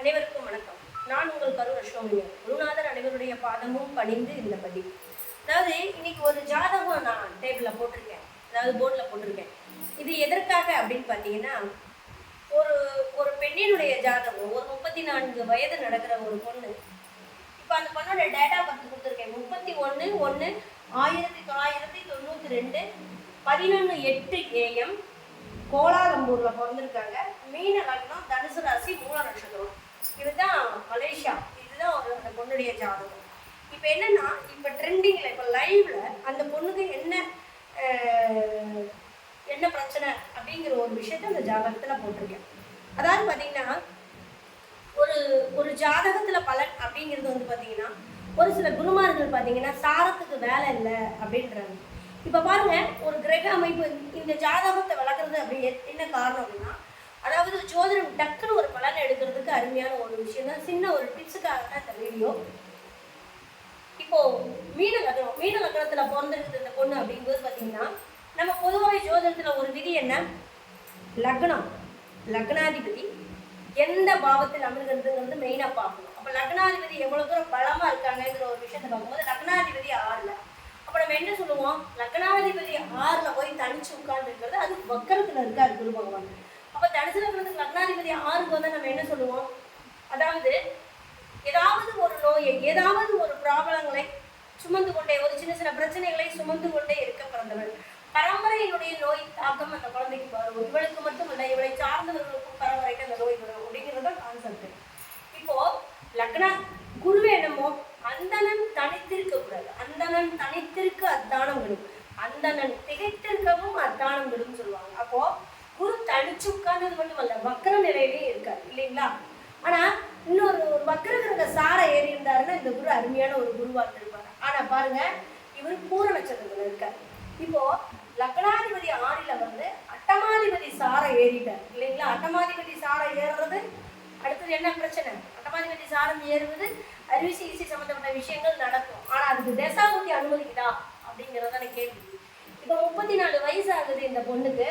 அனைவருக்கும் வணக்கம். நான் உங்கள் கரூர் அசோமியர் குருநாதர் அனைவருடைய பாதமும் பணிந்து இந்த பதிவு அதாவது இன்னைக்கு ஒரு ஜாதகம் நான் டேபிளில் போட்டிருக்கேன். அதாவது போர்டில் போட்டிருக்கேன். இது எதற்காக அப்படின்னு பார்த்தீங்கன்னா ஒரு ஒரு பெண்ணினுடைய ஜாதகம் ஒரு முப்பத்தி நான்கு வயது நடக்கிற ஒரு பொண்ணு. இப்போ அந்த பொண்ணோட டேட்டா பார்த்து கொடுத்துருக்கேன். முப்பத்தி ஒன்று ஒன்று ஆயிரத்தி தொள்ளாயிரத்தி தொண்ணூற்றி ரெண்டு பதினொன்று எட்டு ஏஎம் கோலாலம்பூரில் பிறந்திருக்காங்க. மீன லக்னம் தனுசு ராசி மூல நட்சத்திரம். இதுதான் மலேசியா. இதுதான் அந்த பொண்ணுடைய ஜாதகம். இப்போ என்னன்னா இப்போ ட்ரெண்டிங்கில் இப்போ லைவ்ல அந்த பொண்ணுக்கு என்ன என்ன பிரச்சனை அப்படிங்கிற ஒரு விஷயத்த அந்த ஜாதகத்தில் போட்டிருக்கேன். அதாவது பார்த்தீங்கன்னா ஒரு ஒரு ஜாதகத்துல பலன் அப்படிங்கிறது வந்து பார்த்தீங்கன்னா ஒரு சில குருமார்கள் பார்த்தீங்கன்னா சாரத்துக்கு வேலை இல்லை அப்படின்றாங்க. இப்போ பாருங்க ஒரு கிரக அமைப்பு இந்த ஜாதகத்தை வளர்க்குறது அப்படி என்ன காரணம் அப்படின்னா அதாவது ஜோதிடம் டக்குன்னு ஒரு பலன் எடுக்கிறதுக்கு அருமையான ஒரு விஷயம். தான் சின்ன ஒரு டிப்ஸுக்காக தான் இந்த வீடியோ இப்போ மீன லக்னம் மீன லக்னத்தில் பிறந்திருக்கிற இந்த பொண்ணு அப்படிங்கும்போது பார்த்தீங்கன்னா நம்ம பொதுவாக ஜோதிடத்துல ஒரு விதி என்ன? லக்னம். லக்னாதிபதி எந்த பாவத்தில் அமிர்கிறதுங்கிறது மெயினாக பார்க்கணும். அப்போ லக்னாதிபதி எவ்வளோ தூரம் பலமாக இருக்காங்கங்கிற ஒரு விஷயத்தை பார்க்கும்போது லக்னாதிபதி ஆறில் அப்போ நம்ம என்ன சொல்லுவோம் லக்னாதிபதி ஆறில் போய் தனிச்சு உட்கார்ந்துருக்கிறது அது வக்கரத்தில் இருக்காரு குரு பகவான் அப்போ தனிச்சு லக்னத்துக்கு லக்னாதிபதி ஆறுக்கு வந்து நம்ம என்ன சொல்லுவோம் அதாவது ஏதாவது ஒரு நோயை ஏதாவது ஒரு ப்ராப்ளங்களை சுமந்து கொண்டே ஒரு சின்ன சின்ன பிரச்சனைகளை சுமந்து கொண்டே இருக்க பிறந்தவள். பரம்பரையினுடைய நோய் தாக்கம் அந்த குழந்தைக்கு வரும். இவளுக்கு மட்டும் இல்லை இவளை சார்ந்தவர்களுக்கும் பரம்பரைக்கு அந்த நோய் வரும் அப்படிங்கிறது கான்செப்ட் இப்போ லக்னா குருவே என்னமோ அந்தணன் தனித்திருக்க கூடாது அந்தணன் தனித்திருக்க அத்தானம் விடும். அந்தனன் திகைத்திருக்கவும் அத்தானம் விடும் சொல்லுவாங்க. அப்போ குரு தனிச்சு உட்கார்ந்தது மட்டும் அல்ல வக்கர நிலையிலேயே இருக்காரு இல்லைங்களா? ஆனா இன்னொரு ஒரு சாரை ஏறி இருந்தாருன்னா இந்த குரு அருமையான ஒரு குருவா இருந்திருப்பாரு. ஆனா பாருங்க இவர் பூர நட்சத்திரத்துல இருக்கார். இப்போ லக்னாதிபதி ஆறில வந்து அட்டமாதிபதி சாரை ஏறிட்டார். இல்லைங்களா? அட்டமாதிபதி சாரை ஏறுறது அடுத்தது என்ன பிரச்சனை? அட்டமாதிபதி சாரம் ஏறுவது அறுவை சிகிச்சை சம்பந்தப்பட்ட விஷயங்கள் நடக்கும். ஆனா அதுக்கு தசாபுத்தி அனுமதிக்குதா அப்படிங்கறதான கேள்வி இப்போ முப்பத்தி நாலு வயசு ஆகுது இந்த பொண்ணுக்கு.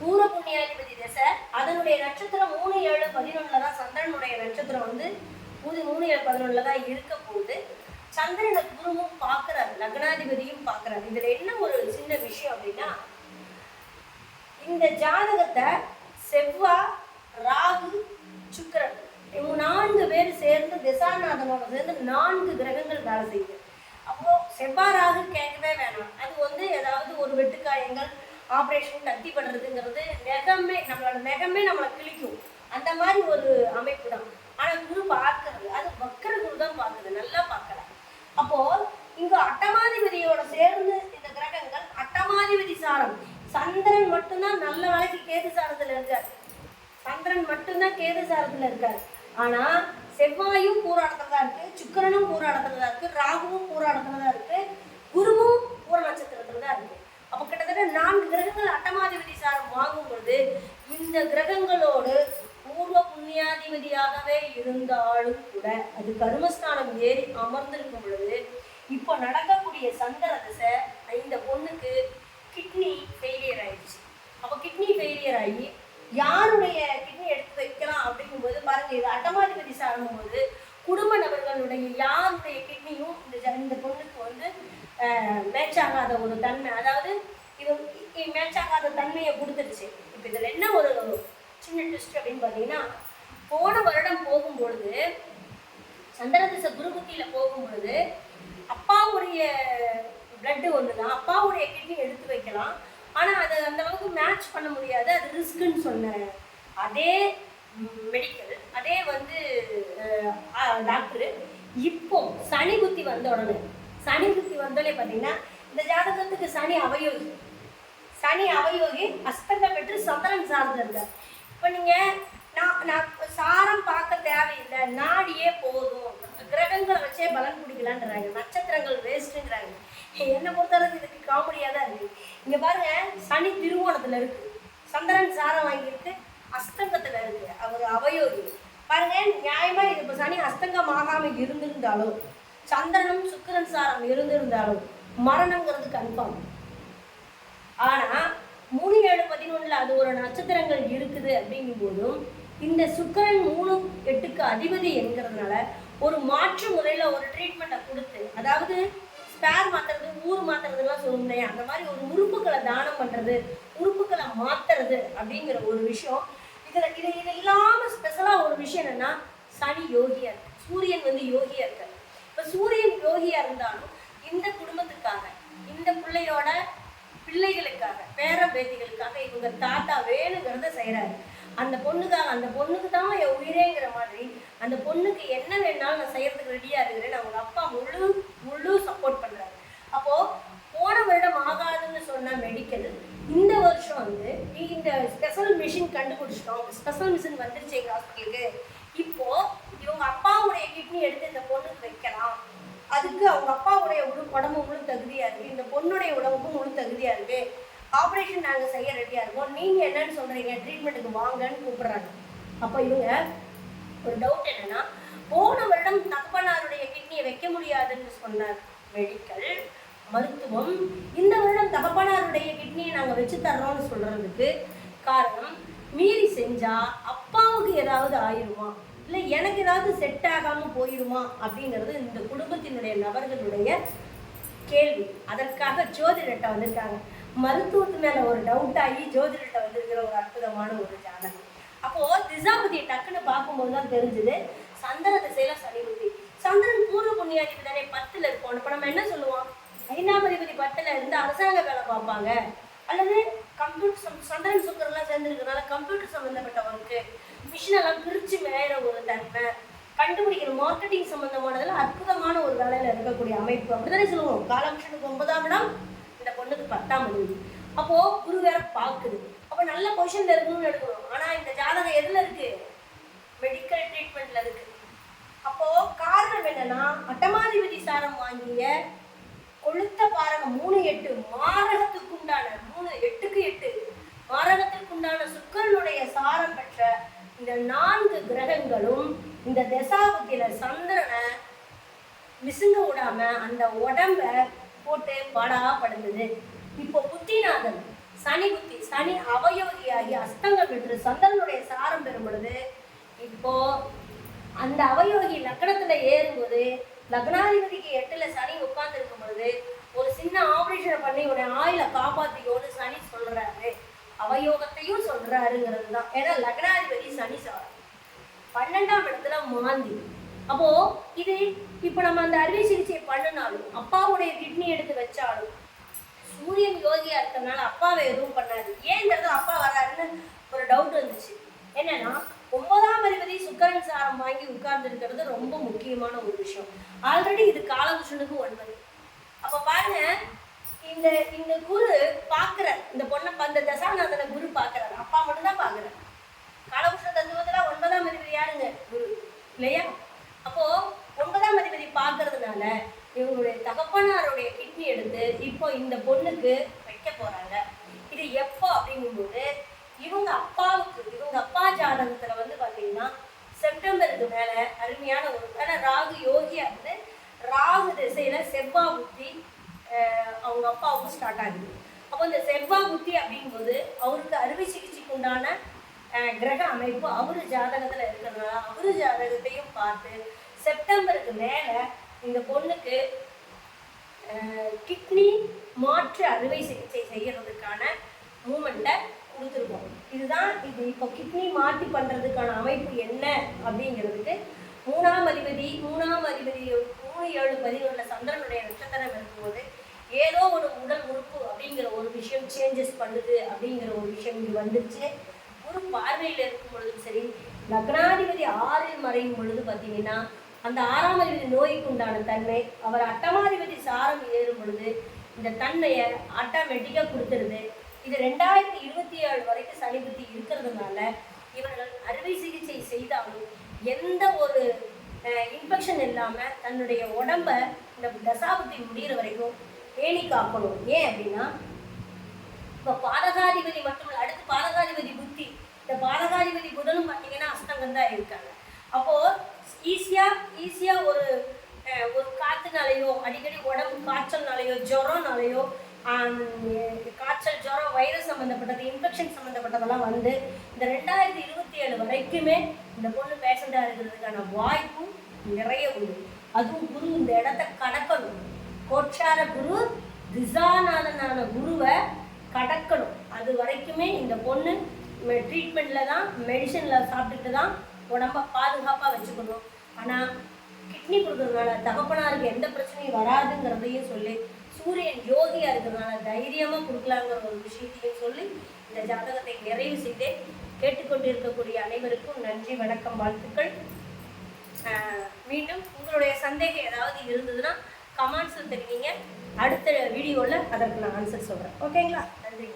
பூர புண்ணியாதிபதி தசை. அதனுடைய நட்சத்திரம் மூணு ஏழு பதினொன்னுல தான் சந்திரனுடைய நட்சத்திரம் வந்து மூணு மூணு ஏழு பதினொன்னுல தான் இருக்க போகுது. சந்திரனை குருவும் பார்க்குறாரு லக்னாதிபதியும் பார்க்கறாரு. இதுல என்ன ஒரு சின்ன விஷயம் அப்படின்னா இந்த ஜாதகத்தை செவ்வா ராகு சுக்கரன் இவங்க நான்கு பேர் சேர்ந்து திசாநாதனோட சேர்ந்து நான்கு கிரகங்கள் வேலை செய்யுது. அப்போ செவ்வாய் ராகு கேட்கவே வேணாம். அது வந்து ஏதாவது ஒரு வெட்டுக்காயங்கள் ஆப்ரேஷன் கத்தி பண்ணுறதுங்கிறது நெகமே நம்மளோட நெகமே நம்மளை கிழிக்கும். அந்த மாதிரி ஒரு அமைப்பு தான். ஆனா குரு பார்க்கறது அது வக்கர குரு தான் பார்க்குது நல்லா பார்க்கல. அப்போ இங்க அட்டமாதிபதியோட சேர்ந்து இந்த கிரகங்கள் அட்டமாதிபதி சாரம். சந்திரன் மட்டும்தான் நல்ல வேலைக்கு கேது சாரத்துல இருக்கார். சந்திரன் மட்டும்தான் கேது சாரத்துல இருக்காரு. ஆனா செவ்வாயும் பூராடத்துல தான் இருக்கு சுக்கிரனும் பூராடத்துல தான் இருக்கு ராகுவும் பூராடத்துல தான் இருக்கு குருவும் பூர நட்சத்திரத்துல தான் இருக்கு. அப்ப கிட்டத்தட்ட நான்கு கிரகங்கள் அட்டமாதிபதி சாரம் வாங்கும் பொழுது இந்த கிரகங்களோடு புண்ணியாதிபதியாகவே இருந்தாலும் கூட அது கருமஸ்தானம் ஏறி அமர்ந்திருக்கும் பொழுது இப்போ நடக்கக்கூடிய சந்திர திசை இந்த பொண்ணுக்கு கிட்னி ஃபெயிலியர் ஆயிடுச்சு. அப்போ கிட்னி ஃபெயிலியர் ஆகி யாருடைய கிட்னி எடுத்து வைக்கலாம் அப்படிங்கும்போது பாருங்க இது அட்டமாதிபதி சாரும் போது குடும்ப நபர்களுடைய யாருடைய கிட்னியும் இந்த இந்த பொண்ணுக்கு வந்து மேட்ச் ஆகாத ஒரு தன்மை அதாவது இது மேட்ச் ஆகாத தன்மையை கொடுத்துருச்சு. இப்போ இதில் என்ன ஒரு சின்ன ட்விஸ்ட் அப்படின்னு பார்த்தீங்கன்னா போன வருடம் போகும்பொழுது சந்திரதிச குருபுத்தியில போகும்பொழுது அப்பாவுடைய பிளட்டு ஒன்று தான் அப்பாவுடைய கிட்னி எடுத்து வைக்கலாம். ஆனால் அது அந்த அளவுக்கு மேட்ச் பண்ண முடியாது. அது ரிஸ்க்குன்னு சொன்னேன். அதே மெடிக்கல் அதே வந்து டாக்டர் இப்போ சனி புத்தி வந்த உடனே சனி புத்தி வந்தோடனே பார்த்தீங்கன்னா இந்த ஜாதகத்துக்கு சனி அவயோகி. சனி அவயோகி அஸ்தங்க பெற்று சந்திரன் சார்ந்து இருக்கார் இப்போ நீங்கள் நான் நான் சாரம் பார்க்க தேவையில்லை. நாடியே போதும். கிரகங்களை வச்சே பலன் பிடிக்கலான்றாங்க நட்சத்திரங்கள் வேஸ்ட்டுங்கிறாங்க என்னை பொறுத்தளவுக்கு இதுக்கு காமெடியாக தான் இருக்குது இங்கே பாருங்க சனி திருவோணத்தில் இருக்குது சந்திரன் சாரம் வாங்கியிருக்கு. அஸ்தங்கத்தில் இருக்கு. அவர் அவயோகி. பாருங்க நியாயமா இது இப்போ சனி அஸ்தங்கம் ஆகாமல் இருந்திருந்தாலும் சந்திரனும் சுக்கிரன் சாரம் இருந்திருந்தாலும் மரணங்கிறது கன்ஃபார்ம் ஆனால் மூணு ஏழு பதினொன்றில் அது ஒரு நட்சத்திரங்கள் இருக்குது அப்படிங்கும் போதும் இந்த சுக்கரன் மூணு எட்டுக்கு அதிபதி என்கிறதுனால ஒரு மாற்று முறையில் ஒரு ட்ரீட்மெண்ட்டை கொடுத்து அதாவது ஸ்பேர் மாத்துறது ஊர் மாத்துறதுலாம் சொல்லுங்க. அந்த மாதிரி ஒரு உறுப்புகளை தானம் பண்ணுறது உறுப்புகளை மாத்துறது அப்படிங்கிற ஒரு விஷயம். இதில் இது இது இல்லாமல் ஸ்பெஷலாக ஒரு விஷயம் என்னன்னா சனி யோகியா இருக்கு. சூரியன் வந்து யோகியாக இருக்காரு. இப்போ சூரியன் யோகியாக இருந்தாலும் இந்த குடும்பத்துக்காக இந்த பிள்ளையோட பிள்ளைகளுக்காக பேர பேத்திகளுக்காக இவங்க தாத்தா வேணுங்கிறத செய்கிறாரு அந்த பொண்ணுக்காக அந்த பொண்ணுக்கு தான் என் உயிரேங்கிற மாதிரி அந்த பொண்ணுக்கு என்ன வேணாலும் நான் செய்யறதுக்கு ரெடியா இருக்கிறேன் அவங்க அப்பா முழு முழு சப்போர்ட் பண்றாரு. அப்போ போன வருடம் ஆகாதுன்னு சொன்ன மெடிக்கல் இந்த வருஷம் வந்து நீ இந்த ஸ்பெஷல் மிஷின் கண்டுபிடிச்சிட்டோம். ஸ்பெஷல் மிஷின் வந்துருச்சு எங்க ஹாஸ்பிட்டலுக்கு இப்போ இவங்க அப்பாவுடைய கிட்னி எடுத்து இந்த பொண்ணுக்கு வைக்கலாம். அதுக்கு அவங்க அப்பாவுடைய உடம்பு முழு தகுதியா இருக்கு. இந்த பொண்ணுடைய உடம்புக்கும் முழு தகுதியா இருக்கு. ஆப்ரேஷன் நாங்கள் செய்ய ரெடியாக இருக்கோம். நீங்கள் என்னன்னு சொல்கிறீங்க ட்ரீட்மெண்ட்டுக்கு வாங்கன்னு கூப்பிட்றாங்க. அப்போ இவங்க ஒரு டவுட் என்னன்னா போன வருடம் தகப்பனாருடைய கிட்னியை வைக்க முடியாதுன்னு சொன்னார் மெடிக்கல் மருத்துவம் இந்த வருடம் தகப்பனாருடைய கிட்னியை நாங்கள் வச்சு தர்றோம்னு சொல்கிறதுக்கு காரணம் மீறி செஞ்சால் அப்பாவுக்கு ஏதாவது ஆயிருமா? இல்லை எனக்கு ஏதாவது செட் ஆகாமல் போயிடுமா அப்படிங்கிறது இந்த குடும்பத்தினுடைய நபர்களுடைய கேள்வி. அதற்காக ஜோதிடர்கிட்ட வந்திருக்காங்க. மருத்துவத்து மேல ஒரு டவுட் ஆகி ஜோதிடர்கிட்ட வந்திருக்கிற ஒரு அற்புதமான ஒரு ஜாதகம். அப்போ திசாபதியை டக்குன்னு பார்க்கும்போது தான் தெரிஞ்சது சந்திர திசையில சனி புத்தி. சந்திரன் பூர்வ புண்ணியாதிபதி தானே பத்துல இருக்கும் இப்ப நம்ம என்ன சொல்லுவோம்? ஐந்தாம் அதிபதி பத்துல இருந்து அரசாங்க வேலை பார்ப்பாங்க. அல்லது கம்ப்யூட்டர் சந்திரன் சுக்கரெல்லாம் சேர்ந்துருக்கனால கம்ப்யூட்டர் சம்பந்தப்பட்ட ஒர்க்கு மிஷின் எல்லாம் பிரிச்சு மேயிற ஒரு தன்மை கண்டுபிடிக்கிற மார்க்கெட்டிங் சம்பந்தமானதுல அற்புதமான ஒரு வேலையில இருக்கக்கூடிய அமைப்பு. அப்படிதானே சொல்லுவோம்? காலமிஷனுக்கு ஒன்பதாம் இடம் இந்த பொண்ணுக்கு பத்தாம் அதிபதி அப்போ குரு வேற பாக்குது அப்ப நல்ல பொசிஷன்ல இருக்கணும்னு எடுக்கணும். ஆனா இந்த ஜாதகம் எதுல இருக்கு? மெடிக்கல் ட்ரீட்மெண்ட்ல இருக்கு. அப்போ காரணம் என்னன்னா அட்டமாதிபதி சாரம் வாங்கிய கொளுத்த பாரக மூணு எட்டு மாரகத்துக்கு உண்டான மூணு எட்டுக்கு எட்டு மாரகத்துக்கு உண்டான சுக்கரனுடைய சாரம் பெற்ற இந்த நான்கு கிரகங்களும் இந்த தசாபுத்தியில சந்திரனை விசுங்க விடாம அந்த உடம்ப போட்டு படா படுந்தது இப்போ புத்திநாதன் சனி புத்தி சனி அவயோகியாகி அஸ்தங்கம் பெற்று சந்திரனுடைய சாரம் பெறும் பொழுது இப்போ அந்த அவயோகி லக்னத்துல ஏறும்போது லக்னாதிபதிக்கு எட்டுல சனி உட்கார்ந்து இருக்கும் பொழுது ஒரு சின்ன ஆபரேஷனை பண்ணி உன்னை ஆயில காப்பாத்திக்கோன்னு சனி சொல்றாரு. அவயோகத்தையும் சொல்றாருங்கிறது தான். ஏன்னா லக்னாதிபதி சனி சாரம். பன்னெண்டாம் இடத்துல மாந்தி. அப்போ இது இப்போ நம்ம அந்த அறுவை சிகிச்சை பண்ணினாலும் அப்பாவுடைய கிட்னி எடுத்து வச்சாலும் சூரியன் யோகியா இருக்கிறதுனால அப்பாவை எதுவும் பண்ணாது. ஏங்கிறது அப்பா வராருன்னு ஒரு டவுட் வந்துச்சு. என்னன்னா ஒன்பதாம் அதிபதி சுக்கரன் சாரம் வாங்கி உட்கார்ந்து இருக்கிறது ரொம்ப முக்கியமான ஒரு விஷயம். ஆல்ரெடி இது காலபுருஷனுக்கு ஒன்பது. அப்ப பாருங்க இந்த இந்த குரு பாக்குற இந்த பொண்ணை அந்த தசாநாதனை குரு பாக்குறாரு. அப்பா மட்டும் தான் பாக்குறாரு. காலபுருஷ தத்துவத்துல ஒன்பதாம் அதிபதி யாருங்க? குரு. இல்லையா? அப்போ ஒன்பதாம் அதிபதி பார்க்கறதுனால இவங்களுடைய தகப்பனாருடைய கிட்னி எடுத்து இப்போ இந்த பொண்ணுக்கு வைக்க போறாங்க. இது எப்போ அப்படிங்கும்போது இவங்க அப்பாவுக்கு இவங்க அப்பா ஜாதகத்துல வந்து பாத்தீங்கன்னா செப்டம்பருக்கு மேல அருமையான ஒரு ஏன்னா ராகு யோகியா வந்து ராகு திசையில செவ்வா புத்தி அவங்க அப்பாவுக்கு ஸ்டார்ட் ஆகுது. அப்போ இந்த செவ்வா புத்தி அப்படிங்கும்போது அவருக்கு அறுவை சிகிச்சைக்கு உண்டான அஹ், கிரக அமைப்பு அவரு ஜாதகத்தில் இருக்கிறதுனால அவரு ஜாதகத்தையும் பார்த்து செப்டம்பருக்கு மேலே இந்த பொண்ணுக்கு கிட்னி மாற்று அறுவை சிகிச்சை செய்யறதுக்கான மூமெண்ட்டை கொடுத்துருக்கோம். இதுதான் இது இப்போ கிட்னி மாற்றி பண்ணுறதுக்கான அமைப்பு என்ன அப்படிங்கிறதுக்கு மூணாம் அதிபதி மூணாம் அதிபதி மூணு ஏழு பதினொன்றுல சந்திரனுடைய நட்சத்திரம் இருக்கும்போது ஏதோ ஒரு உடல் உறுப்பு அப்படிங்கிற ஒரு விஷயம் சேஞ்சஸ் பண்ணுது அப்படிங்கிற ஒரு விஷயம் இங்கே வந்துருச்சு. ஒரு பார்வையில் இருக்கும் பொழுதும் சரி லக்னாதிபதி ஆறில் மறையும் பொழுது பார்த்தீங்கன்னா அந்த ஆறாம் அதிபதி நோய்க்கு உண்டான தன்மை அவர் அட்டமாதிபதி சாரம் ஏறும் பொழுது இந்த தன்மையை ஆட்டோமேட்டிக்காக கொடுத்துருது. இது ரெண்டாயிரத்தி இருபத்தி ஏழு வரைக்கும் சனி புத்தி இருக்கிறதுனால இவர்கள் அறுவை சிகிச்சை செய்தாலும் எந்த ஒரு இன்ஃபெக்ஷன் இல்லாமல் தன்னுடைய உடம்ப இந்த தசாபுத்தி முடிகிற வரைக்கும் பேணி காக்கணும். ஏன் அப்படின்னா இப்போ பாதகாதிபதி மட்டும் இல்ல, அடுத்து பாதகாதிபதி புத்தி இந்த பாதகாதிபதி புதனும் பார்த்தீங்கன்னா அஸ்தங்கம் தான் இருக்காங்க. அப்போ ஈஸியா ஈஸியா ஒரு ஒரு காற்றுனாலையோ அடிக்கடி உடம்பு காய்ச்சல்னாலையோ ஜுரம்னாலையோ காய்ச்சல் ஜுரம் வைரஸ் சம்மந்தப்பட்டது இன்ஃபெக்ஷன் சம்மந்தப்பட்டதெல்லாம் வந்து இந்த ரெண்டாயிரத்தி இருபத்தி ஏழு வரைக்குமே இந்த பொண்ணு பேஷண்டாக இருக்கிறதுக்கான வாய்ப்பும் நிறைய உண்டு. அதுவும் குரு இந்த இடத்த கடக்கணும். கோச்சார குரு திசாநாதனான குருவை கடக்கணும். அது வரைக்குமே இந்த பொண்ணு ட்ரீட்மெண்ட்டில் தான் மெடிசனில் சாப்பிட்டுட்டு தான் உடம்ப பாதுகாப்பாக வச்சுக்கணும். ஆனால் கிட்னி கொடுக்கறதுனால தகப்பனாருக்கு எந்த பிரச்சனையும் வராதுங்கிறதையும் சொல்லி சூரியன் யோகியாக இருக்கிறதுனால தைரியமாக கொடுக்கலாங்கிற ஒரு விஷயத்தையும் சொல்லி இந்த ஜாதகத்தை நிறைவு செய்தேன். கேட்டுக்கொண்டு இருக்கக்கூடிய அனைவருக்கும் நன்றி வணக்கம் வாழ்த்துக்கள். மீண்டும் உங்களுடைய சந்தேகம் ஏதாவது இருந்ததுன்னா கமெண்ட்ஸில் தெரிவிங்க. அடுத்த வீடியோவில் அதற்கு நான் ஆன்சர் சொல்கிறேன் ஓகேங்களா நன்றி.